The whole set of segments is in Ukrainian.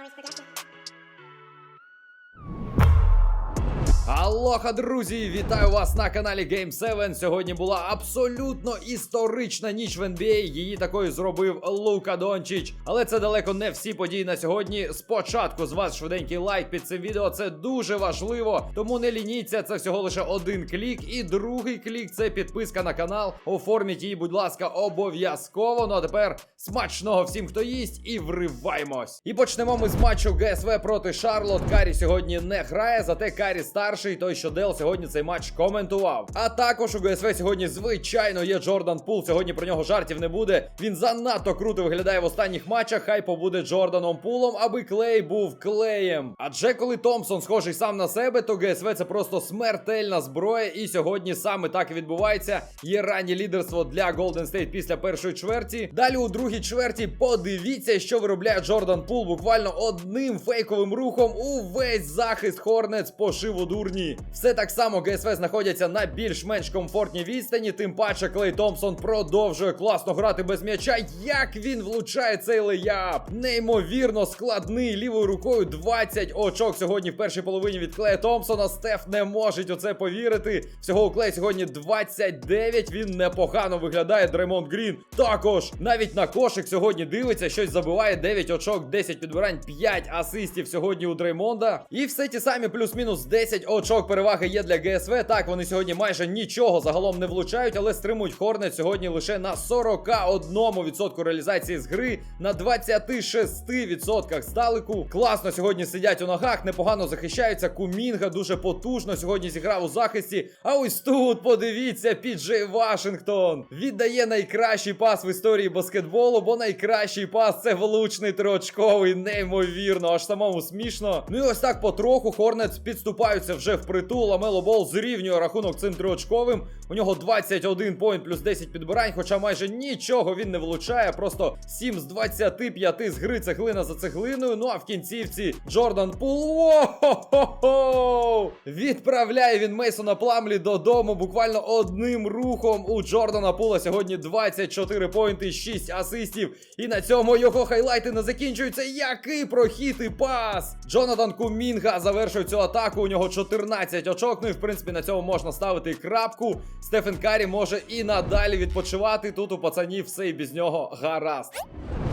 Mars Productions. Алоха, друзі! Вітаю вас на каналі Game 7. Сьогодні була абсолютно історична ніч в NBA. Її такою зробив Лука Дончич. Але це далеко не всі події на сьогодні. Спочатку з вас швиденький лайк під цим відео. Це дуже важливо. Тому не лініться, це всього лише один клік. І другий клік це підписка на канал. Оформіть її, будь ласка, обов'язково. Ну а тепер смачного всім, хто їсть, і вриваємось. І почнемо ми з матчу ГСВ проти Шарлот. Карі сьогодні не грає, зате Карі старший, той, що Дел сьогодні цей матч коментував. А також у ГСВ сьогодні, звичайно, є Джордан Пул. Сьогодні про нього жартів не буде. Він занадто круто виглядає в останніх матчах. Хай побуде Джорданом Пулом, аби клей був клеєм. Адже коли Томпсон схожий сам на себе, то ГСВ це просто смертельна зброя. І сьогодні саме так і відбувається. Є раннє лідерство для Golden State після першої чверті. Далі у другій чверті подивіться, що виробляє Джордан Пул буквально одним фейковим рухом. Увесь захист Хорнец пошив у дурні. Все так само ГСВ знаходяться на більш-менш комфортній відстані. Тим паче Клей Томпсон продовжує класно грати без м'яча. Як він влучає цей леяп? Неймовірно складний лівою рукою 20 очок сьогодні в першій половині від Клея Томпсона. Стеф не може у це повірити. Всього у Клея сьогодні 29. Він непогано виглядає. Дреймонд Грін також навіть на кошик сьогодні дивиться, щось забиває 9 очок, 10 підбирань, 5 асистів сьогодні у Дреймонда. І все ті самі плюс-мінус 10 очок переваги є для ГСВ. Так, вони сьогодні майже нічого загалом не влучають, але стримують Хорнет сьогодні лише на 41% реалізації з гри, на 26% здалеку. Класно сьогодні сидять у ногах, непогано захищаються. Кумінга дуже потужно сьогодні зіграв у захисті. А ось тут подивіться, Піджей Вашингтон віддає найкращий пас в історії баскетболу, бо найкращий пас це влучний триочковий, неймовірно, аж самому смішно. Ну і ось так потроху Хорнетс підступаються вже в притул. Ламело Бол зрівнює рахунок цим триочковим. У нього 21 поінт плюс 10 підбирань, хоча майже нічого він не влучає. Просто 7 з 25 з гри цеглина за цеглиною. Ну а в кінцівці Джордан Пул. О-хо-хо-хо! Відправляє він Мейсона Пламлі додому буквально одним рухом. У Джордана Пула сьогодні 24 поінти, 6 асистів. І на цьому його хайлайти не закінчуються. Який прохід і пас! Джонатан Кумінга завершив цю атаку. У нього 14 очок. Ну і в принципі на цьому можна ставити крапку. Стефен Карі може і надалі відпочивати. Тут у пацанів все і без нього гаразд.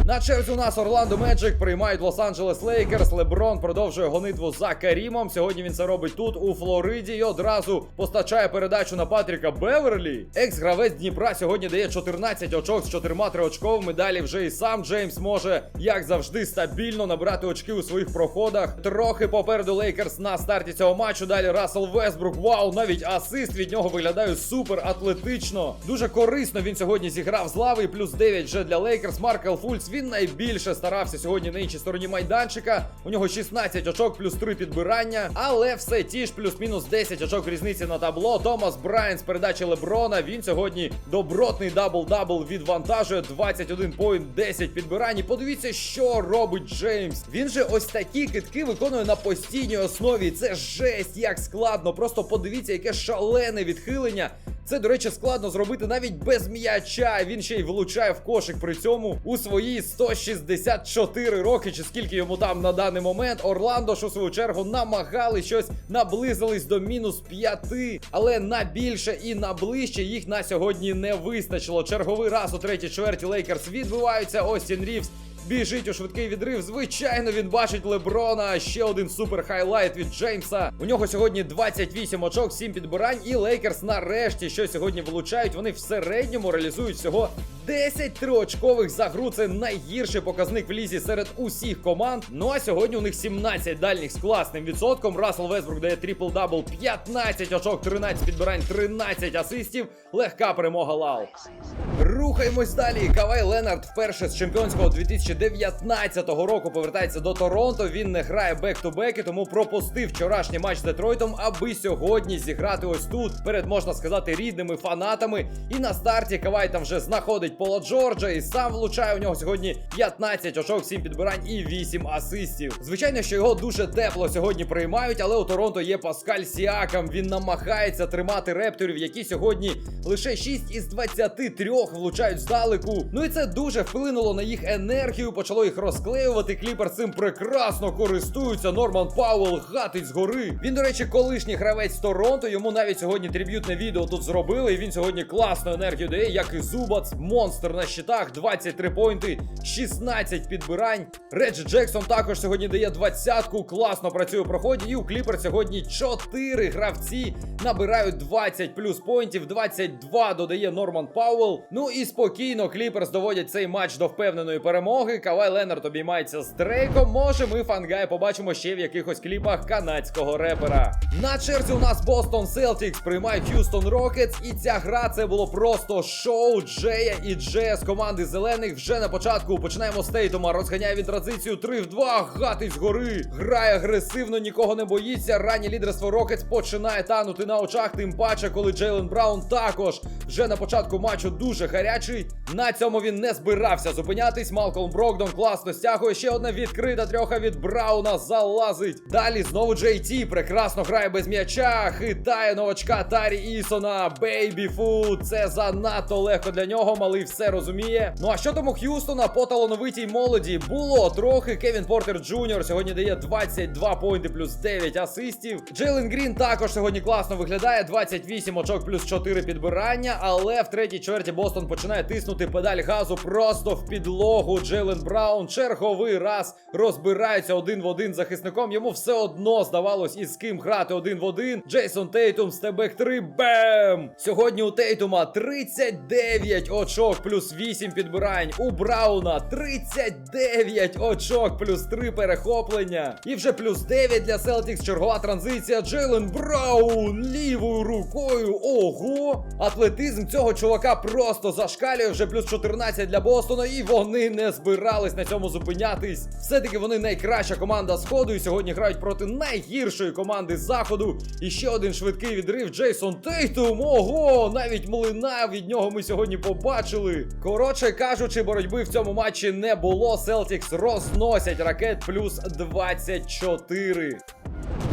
На черзі у нас Орландо Меджик приймають Лос-Анджелес Лейкерс. Леброн продовжує гонитву за Карімом. Сьогодні він це робить тут, у Флориді, і одразу постачає передачу на Патріка Беверлі. Екс-гравець Дніпра сьогодні дає 14 очок з 4 триочковими. Далі вже і сам Джеймс може, як завжди, стабільно набирати очки у своїх проходах. Трохи попереду Лейкерс на старті цього матчу. Далі Рассел Весбрук. Вау, навіть асист від нього виглядає супер атлетично. Дуже корисно він сьогодні зіграв з лави. Плюс 9 вже для Лейкерс. Маркел Фульц. Він найбільше старався сьогодні на іншій стороні майданчика. У нього 16 очок, плюс 3 підбирання. Але все ті ж плюс-мінус 10 очок різниці на табло. Томас Брайан з передачі Леброна. Він сьогодні добротний дабл-дабл відвантажує 21 поінт, 10 підбирань. І Подивіться, що робить Джеймс. Він же ось такі китки виконує на постійній основі. Це жесть, як складно. Просто подивіться, яке шалене відхилення. Це, до речі, складно зробити навіть без м'яча. Він ще й влучає в кошик при цьому у свої 164 роки, чи скільки йому там на даний момент. Орландо ж у свою чергу намагали щось наблизились до мінус 5, але на більше і на ближче їх на сьогодні не вистачило. Черговий раз у третій чверті Лейкерс відбиваються. Остін Рівс біжить у швидкий відрив. Звичайно, він бачить Леброна. Ще один супер хайлайт від Джеймса. У нього сьогодні 28 очок, 7 підбирань. І Лейкерс нарешті, що сьогодні влучають. Вони в середньому реалізують всього 10 триочкових за гру. Це найгірший показник в лізі серед усіх команд. Ну а сьогодні у них 17 дальніх з класним відсотком. Рассел Весбрук дає трипл-дабл, 15 очок, 13 підбирань, 13 асистів. Легка перемога Лал. Рухаємось далі. Кавай Ленард вперше з чемпіонського 2019 року повертається до Торонто. Він не грає бек-ту-беки, тому пропустив вчорашній матч з Детройтом, аби сьогодні зіграти ось тут перед можна сказати рідними фанатами. І на старті Кавай там вже знаходить Пола Джорджа і сам влучає. У нього сьогодні 15 очок, 7 підбирань і 8 асистів. Звичайно, що його дуже тепло сьогодні приймають, але у Торонто є Паскаль Сіакам. Він намагається тримати репторів, які сьогодні лише 6 із 23 влучають здалеку. Ну і це дуже вплинуло на їх енергію, почало їх розклеювати. Кліпер цим прекрасно користуються. Норман Пауэлл гатить згори. Він, до речі, колишній гравець Торонто. Йому навіть сьогодні триб'ютне відео тут зробили. І він сьогодні класну енергію дає, як і Зубац. Монстр на щитах, 23 поінти, 16 підбирань. Редж Джексон також сьогодні дає двадцятку. Класно працює у проході. І у Кліпер сьогодні 4 гравці набирають 20 плюс поінтів, 22 додає Норман Пауэлл. Ну спокійно Кліперс доводять цей матч до впевненої перемоги. Кавай Ленард обіймається з Дрейком. Може, ми фангай побачимо ще в якихось кліпах канадського репера. На черзі у нас Бостон Селтікс приймає Х'юстон Рокетс. І ця гра це було просто шоу Джея і Джея з команди зелених. Вже на початку починаємо з Тейтума. Розганяє він транзицію 3 в 2. Гатить згори. Грає агресивно, нікого не боїться. Раннє лідерство Рокетс починає танути на очах. Тим паче, коли Джейлен Браун також вже на початку матчу дуже гарячий. На цьому він не збирався зупинятись. Малкольм Брогдон класно стягує. Ще одна відкрита трьоха від Брауна залазить. Далі знову Джей Ті прекрасно грає без м'яча. Хитає новачка Тарі Ісона. Бейбі фу. Це занадто легко для нього. Малий все розуміє. Ну а що тому Х'юстона по талановитій молоді було трохи. Кевін Портер Джуніор сьогодні дає 22 поінти плюс 9 асистів. Джейлен Грін також сьогодні класно виглядає. 28 очок плюс 4 підбирання. Але в третій чверті Бостон починає тиснути педаль газу просто в підлогу. Джейлен Браун черговий раз розбирається один в один захисником. Йому все одно здавалось із ким грати один в один. Джейсон Тейтум стебек 3 бем! Сьогодні у Тейтума 39 очок плюс 8 підбирань. У Брауна 39 очок плюс 3 перехоплення. І вже плюс 9 для Селтікс. Чергова транзиція. Джейлен Браун лівою рукою. Ого! Атлетизм цього чувака просто зашкалює. Вже плюс 14 для Бостона. І вони не збирались на цьому зупинятись. Все-таки вони найкраща команда сходу. І сьогодні грають проти найгіршої команди заходу. І ще один швидкий відрив. Джейсон Тейтум. Ого! Навіть млина від нього ми сьогодні побачили. Коротше кажучи, боротьби в цьому матчі не було. Селтікс розносять ракет плюс 24.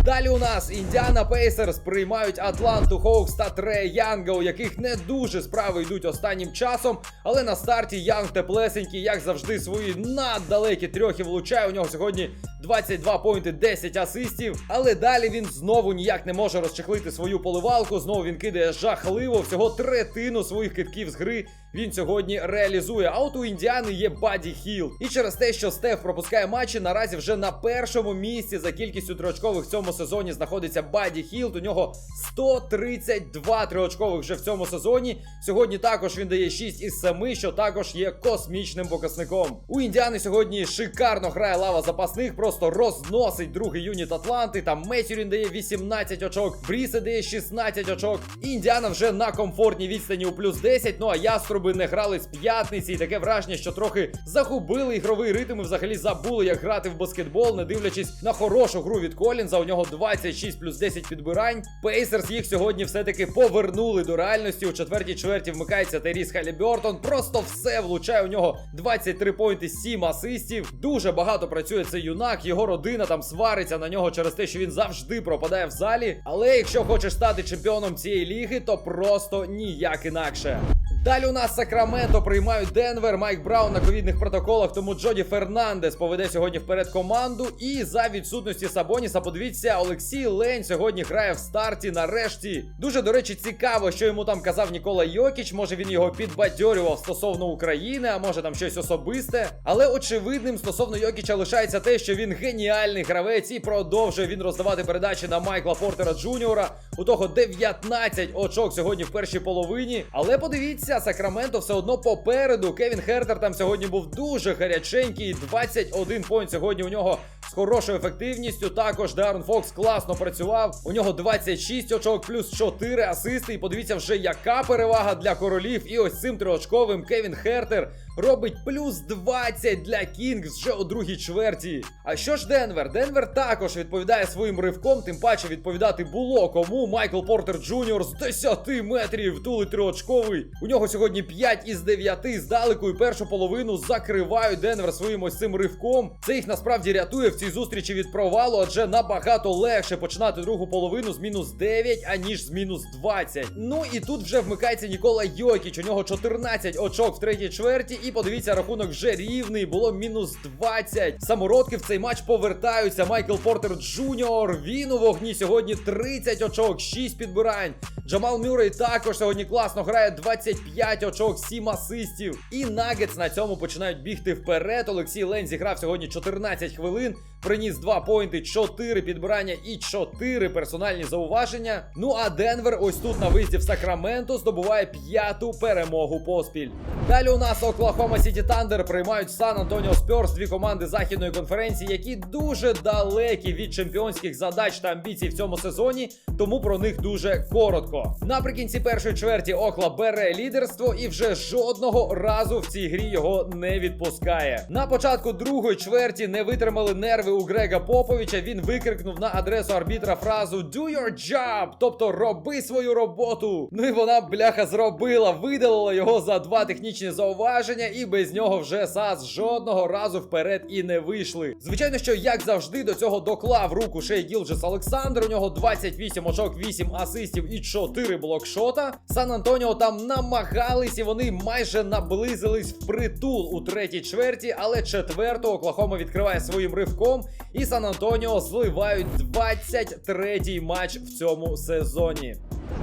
Далі у нас Індіана Пейсерс приймають Атланту Хоукс та Трея Янга, у яких не дуже справи йдуть останнім часом. Але на старті Янг теплесенький, як завжди, свої наддалекі трьохи влучає. У нього сьогодні 22 поінти, 10 асистів. Але далі він знову ніяк не може розчехлити свою поливалку. Знову він кидає жахливо. Всього третину своїх китків з гри він сьогодні реалізує. А от у Індіани є Баді Хіл. І через те, що Стеф пропускає матчі, наразі вже на першому місці за кількістю триочкових в цьому сезоні знаходиться Баді Хілд. У нього 132 триочкових вже в цьому сезоні. Сьогодні також він дає 6 із 7, що також є космічним показником. У Індіани сьогодні шикарно грає лава запасних, просто розносить другий юніт Атланти. Там Метюрін дає 18 очок, Брісе дає 16 очок. Індіана вже на комфортній відстані у плюс 10. Ну а яструби не грали з п'ятниці. І таке враження, що трохи загубили ігровий ритм і взагалі забули, як грати в баскетбол, не дивлячись на хорошу гру від Колінза. У нього 26 плюс 10 підбирань. Пейсерс їх сьогодні все-таки повернули до реальності. У четвертій чверті вмикається Теріс Халібертон. Просто все влучає у нього 23 поінти, 7 асистів. Дуже багато працює цей юнак. Його родина там свариться на нього через те, що він завжди пропадає в залі. Але якщо хочеш стати чемпіоном цієї ліги, то просто ніяк інакше. Далі у нас Сакраменто приймають Денвер, Майк Браун на ковідних протоколах, тому Джоді Фернандес поведе сьогодні вперед команду. І за відсутності Сабоніса, подивіться, Олексій Лень сьогодні грає в старті нарешті. Дуже, до речі, цікаво, що йому там казав Нікола Йокіч. Може він його підбадьорював стосовно України, а може там щось особисте. Але очевидним стосовно Йокіча лишається те, що він геніальний гравець і продовжує він роздавати передачі на Майкла Портера Джуніора. У того 19 очок сьогодні в першій половині. Але подивіться, Сакраменто все одно попереду. Кевін Хертер там сьогодні був дуже гаряченький. 21 понт. сьогодні у нього хорошою ефективністю. Також Дарон Фокс класно працював. У нього 26 очок, плюс 4 асисти. І подивіться вже, яка перевага для королів. І ось цим триочковим Кевін Хертер робить плюс 20 для Кінгс вже у другій чверті. А що ж Денвер? Денвер також відповідає своїм ривком, тим паче відповідати було кому. Майкл Портер Джуніор з 10 метрів тулить триочковий. У нього сьогодні 5 із 9 здалеку і першу половину закривають Денвер своїм ось цим ривком. Це їх насправді рятує в цій зустрічі від провалу, адже набагато легше починати другу половину з мінус 9, аніж з мінус 20. Ну і тут вже вмикається Нікола Йокіч. У нього 14 очок в третій чверті. І подивіться, рахунок вже рівний. Було мінус 20. Самородки в цей матч повертаються. Майкл Портер Джуніор. Він у вогні сьогодні 30 очок, 6 підбирань. Джамал Мюррей також сьогодні класно грає 25 очок, 7 асистів. І Нагетс на цьому починають бігти вперед. Олексій Лень зіграв сьогодні 14 хвилин. Приніс 2 поінти, 4 підбирання і 4 персональні зауваження. Ну а Денвер ось тут на виїзді в Сакраменто здобуває п'яту перемогу поспіль. Далі у нас Оклахома Сіті Тандер приймають Сан Антоніо Спьорс, дві команди західної конференції, які дуже далекі від чемпіонських задач та амбіцій в цьому сезоні, тому про них дуже коротко. Наприкінці першої чверті Окла бере лідерство і вже жодного разу в цій грі його не відпускає. На початку другої чверті не витримали нерви у Грега Поповича. Він викрикнув на адресу арбітра фразу «Do your job», тобто роби свою роботу. Ну і вона бляха зробила, видалила його за два технічні зауваження, і без нього вже САС жодного разу вперед і не вийшли. Звичайно, що як завжди до цього доклав руку Шей Гілджес Олександр. У нього 28 очок, 8 асистів і 4 блокшота. Сан Антоніо там намагались і вони майже наблизились в притул у третій чверті, але четверту Оклахома відкриває своїм ривком. І Сан Антоніо зливають 23-й матч в цьому сезоні.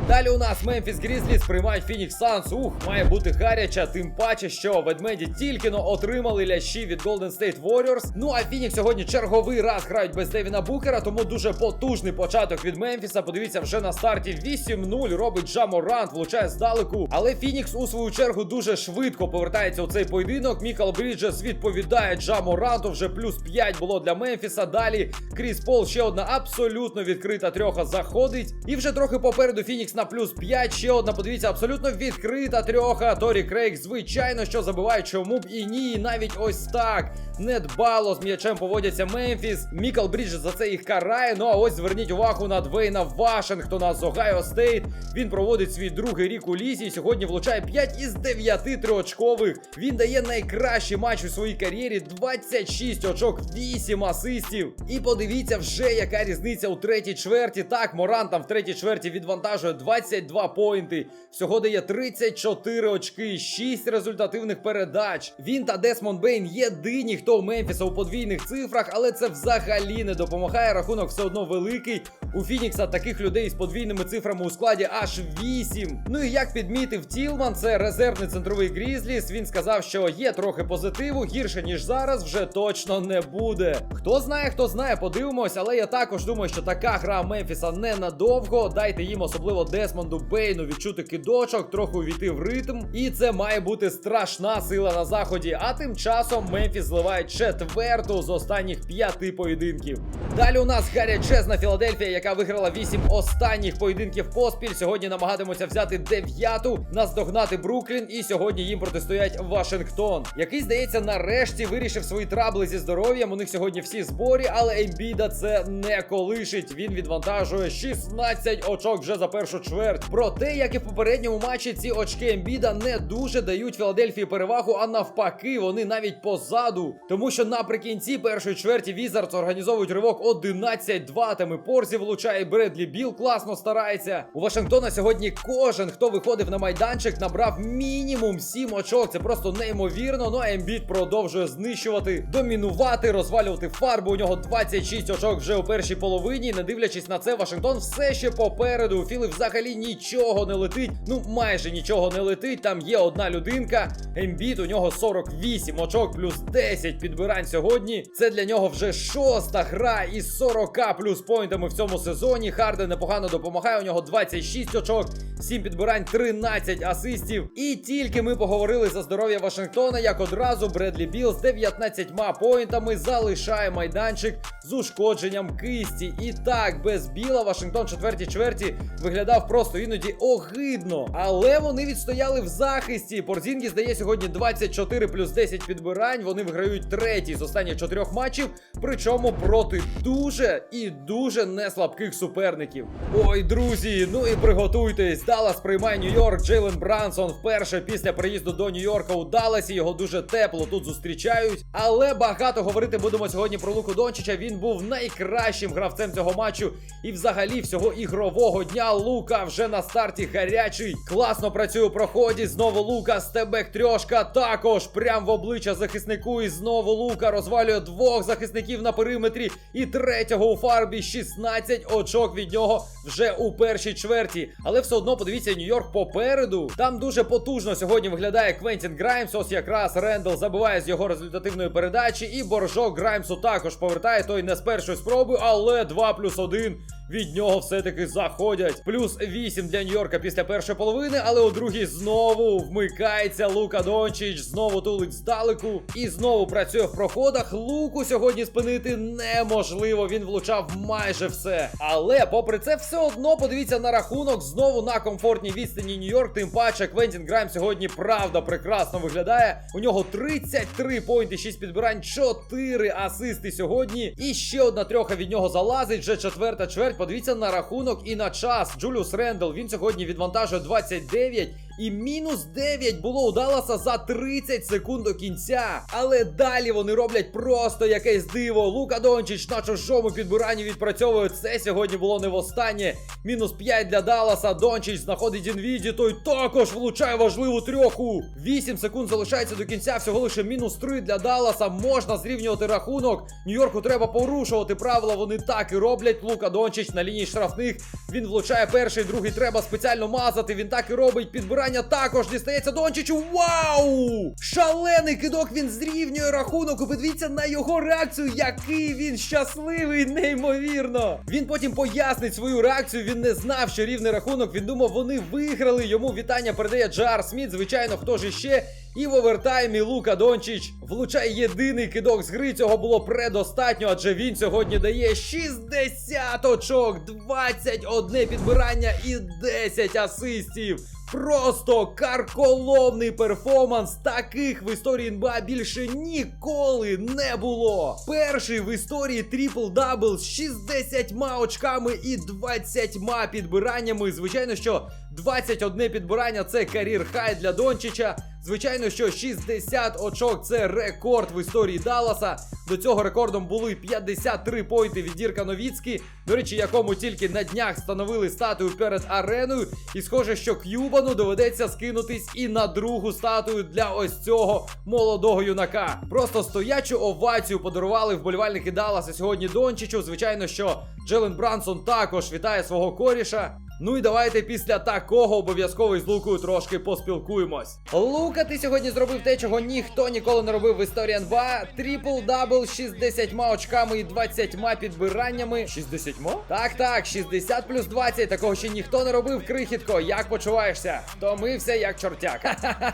Далі у нас Мемфіс Грізліс приймають Фінікс Санс. Ух, має бути гаряча, тим паче, що ведмеді тільки но отримали лящі від Golden State Warriors. Ну а Фінікс сьогодні черговий раз грають без Девіна Букера, тому дуже потужний початок від Мемфіса. Подивіться, вже на старті 8-0 робить Джаморант, влучає здалеку. Але Фінікс у свою чергу дуже швидко повертається у цей поєдинок. Мікал Бріджес відповідає Джаморанту. Вже плюс 5 було для Мемфіса. Далі Кріс Пол ще одна абсолютно відкрита трьоха заходить. І вже трохи попереду Фінікс на плюс 5. Ще одна, подивіться, абсолютно відкрита трьоха. Торі Крейг, звичайно, що забиває, чому б і ні. Навіть ось так. Недбало з м'ячем поводяться Мемфіс. Мікал Бріджес за це їх карає. Ну а ось зверніть увагу на Двейна Вашингтона з Огайо Стейт. Він проводить свій другий рік у лісі і сьогодні влучає 5 із 9 триочкових. Він дає найкращий матч у своїй кар'єрі. 26 очок, 8 асистів. І подивіться вже, яка різниця у третій чверті. Так, Моран там в третій чверті відвантажує 22 поінти. Всього дає 34 очки, 6 результативних передач. Він та Десмон Бейн єдині, хто у Мемфіса у подвійних цифрах, але це взагалі не допомагає. Рахунок все одно великий. У Фінікса таких людей з подвійними цифрами у складі аж 8. Ну і як підмітив Тілман, це резервний центровий Грізліс. Він сказав, що є трохи позитиву, гірше ніж зараз, вже точно не буде. Хто знає, хто знає, подивимось, але я також думаю, що така гра Мемфіса ненадовго. Дайте їм особливо Десмонду Бейну відчути кидочок, трохи увійти в ритм. І це має бути страшна сила на заході. А тим часом Мемфіс зливає четверту з останніх п'яти поєдинків. Далі у нас гарячезна Філадельфія, яка виграла вісім останніх поєдинків поспіль. Сьогодні намагатимуться взяти дев'яту, наздогнати Бруклін, і сьогодні їм протистоять Вашингтон, який здається нарешті вирішив свої трабли зі здоров'ям. У них сьогодні всі зборі, але Ембіда це не колишить. Він відвантажує 16 очок вже за першу чверть. Проте, як і в попередньому матчі, ці очки Ембіда не дуже дають Філадельфії перевагу, а навпаки, вони навіть позаду. Тому що наприкінці першої чверті Візардс організовують ривок 11-2. Там і Порзі влучає Бредлі Біл класно старається. У Вашингтона сьогодні кожен, хто виходив на майданчик, набрав мінімум 7 очок. Це просто неймовірно. Ну а Ембіт продовжує знищувати, домінувати, розвалювати фарбу. У нього 26 очок вже у першій половині. Не дивлячись на це, Вашингтон все ще попереду. У Філи взагалі нічого не летить. Ну майже нічого не летить. Там є одна людинка. Ембіт у нього 48 очок плюс 10 підбирань сьогодні. Це для нього вже шоста гра із 40 плюс поінтами в цьому сезоні. Харден непогано допомагає. У нього 26 очок, 7 підбирань, 13 асистів. І тільки ми поговорили за здоров'я Вашингтона, як одразу Бредлі Білл з 19 поінтами залишає майданчик з ушкодженням кисті. І так, без біла Вашингтон четвертій чверті виглядав просто іноді огидно. Але вони відстояли в захисті. Порзінгі здає сьогодні 24 плюс 10 підбирань. Вони виграють третій з останніх чотирьох матчів, причому проти дуже і дуже неслабких суперників. Ой, друзі, ну і приготуйтесь. Даллас приймає Нью-Йорк. Джейлен Брансон вперше після приїзду до Нью-Йорка у Далласі. Його дуже тепло тут зустрічають. Але багато говорити будемо сьогодні про Луку Дончича. Він був найкращим гравцем цього матчу. І взагалі всього ігрового дня Лука вже на старті гарячий. Класно працює у проході. Знову Лука, стебек трьошка. Також прям в обличчя захиснику. І знову Лука розвалює двох захисників на периметрі. І третього у фарбі 16 очок від нього вже у першій чверті. Але все одно подивіться, Нью-Йорк попереду. Там дуже потужно сьогодні виглядає Квентін Граймс. Ось якраз Рендл забиває з його результативної передачі. І боржок Граймсу також повертає той не з першої спроби, але 2 плюс 1 від нього все-таки заходять. Плюс 8 для Нью-Йорка після першої половини, але у другій знову вмикається Лука Дончич, знову тулить здалеку і знову працює в проходах. Луку сьогодні спинити неможливо. Він влучав майже все. Але, попри це, все одно подивіться на рахунок знову на комфортній відстані Нью-Йорк. Тим паче Квентін Грайм сьогодні правда прекрасно виглядає. У нього 33 поінти, 6 підбирань, 4 асисти сьогодні. І ще одна трьоха від нього залазить. Вже четверта чверть. Подивіться на рахунок і на час. Джуліус Рендл він сьогодні відвантажує 29. І мінус 9 було у Далласа за 30 секунд до кінця. Але далі вони роблять просто якесь диво. Лука Дончич на чужому підбиранні відпрацьовує. Це сьогодні було не востаннє. Мінус 5 для Далласа. Дончич знаходить інвіді. Той також влучає важливу трьоху. 8 секунд залишається до кінця. Всього лише мінус 3 для Далласа. Можна зрівнювати рахунок. Нью-Йорку треба порушувати правила. Вони так і роблять. Лука Дончич на лінії штрафних. Він влучає перший, другий треба спеціально мазати. Він так і робить. Підбирання також дістається Дончичу. Вау! Шалений кидок він зрівнює рахунок. Подивіться на його реакцію, який він щасливий, неймовірно. Він потім пояснить свою реакцію. Він не знав, що рівний рахунок. Він думав, вони виграли. Йому вітання передає Джар Сміт. Звичайно, хто ж іще. І в овертаймі Лука Дончич влучає єдиний кидок з гри. Цього було предостатньо, адже він сьогодні дає 60 очок, 21 підбирання і 10 асистів. Просто карколомний перформанс. Таких в історії НБА більше ніколи не було. Перший в історії трипл-дабл з 60 очками і 20 підбираннями. Звичайно, що 21 підбирання це карір хай для Дончича. Звичайно, що 60 очок це рекорд в історії Далласа. До цього рекордом були 53 пойнти від Дірка Новіцькі, до речі, якому тільки на днях встановили статую перед ареною. І схоже, що К'юбану доведеться скинутись і на другу статую для ось цього молодого юнака. Просто стоячу овацію подарували вболівальники Далласа сьогодні Дончичу. Звичайно, що Джелен Брансон також вітає свого коріша. Ну і давайте після такого обов'язково із Лукою трошки поспілкуємось. Лука, ти сьогодні зробив те, чого ніхто ніколи не робив в історії НБА. Трипл дабл 60 очками і 20 підбираннями. 60 Так, так, 60 плюс 20. Такого ще ніхто не робив, крихітко. Як почуваєшся? Втомився як чортяк.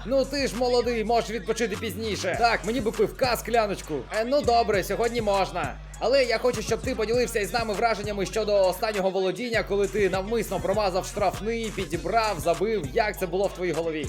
Ну ти ж молодий, можеш відпочити пізніше. Так, мені би пивка скляночку. Е, ну добре, сьогодні можна. Але я хочу, щоб ти поділився із нами враженнями щодо останнього володіння, коли ти навмисно промазав штрафний, підібрав, забив. Як це було в твоїй голові?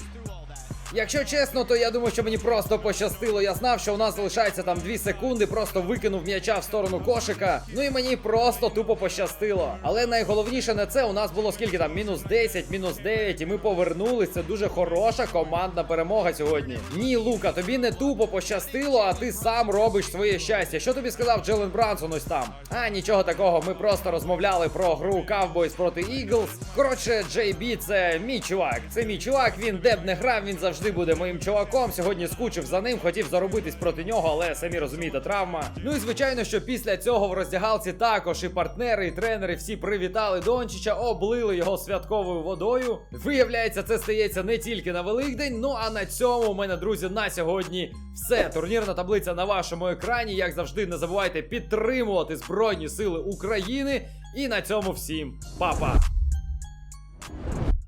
Якщо чесно, то я думаю, що мені просто пощастило. Я знав, що у нас залишається там 2 секунди, просто викинув м'яча в сторону кошика. Ну і мені просто тупо пощастило. Але найголовніше не це у нас було скільки там мінус 10, мінус 9, і ми повернулись. Це дуже хороша командна перемога сьогодні. Ні, Лука, тобі не тупо пощастило, а ти сам робиш своє щастя. Що тобі сказав Джелен Брансон ось там? А нічого такого. Ми просто розмовляли про гру Cowboys проти Eagles. Коротше, Бі це мій чувак. Це мій чувак. Він де б не грав, він завжди завжди буде моїм чуваком. Сьогодні скучив за ним, хотів заробитись проти нього, але самі розумієте, травма. Ну і звичайно, що після цього в роздягалці також і партнери, і тренери всі привітали Дончича, облили його святковою водою. Виявляється, це стається не тільки на Великдень. Ну а на цьому у мене, друзі, на сьогодні все. Турнірна таблиця на вашому екрані. Як завжди, не забувайте підтримувати Збройні Сили України. І на цьому всім па-па!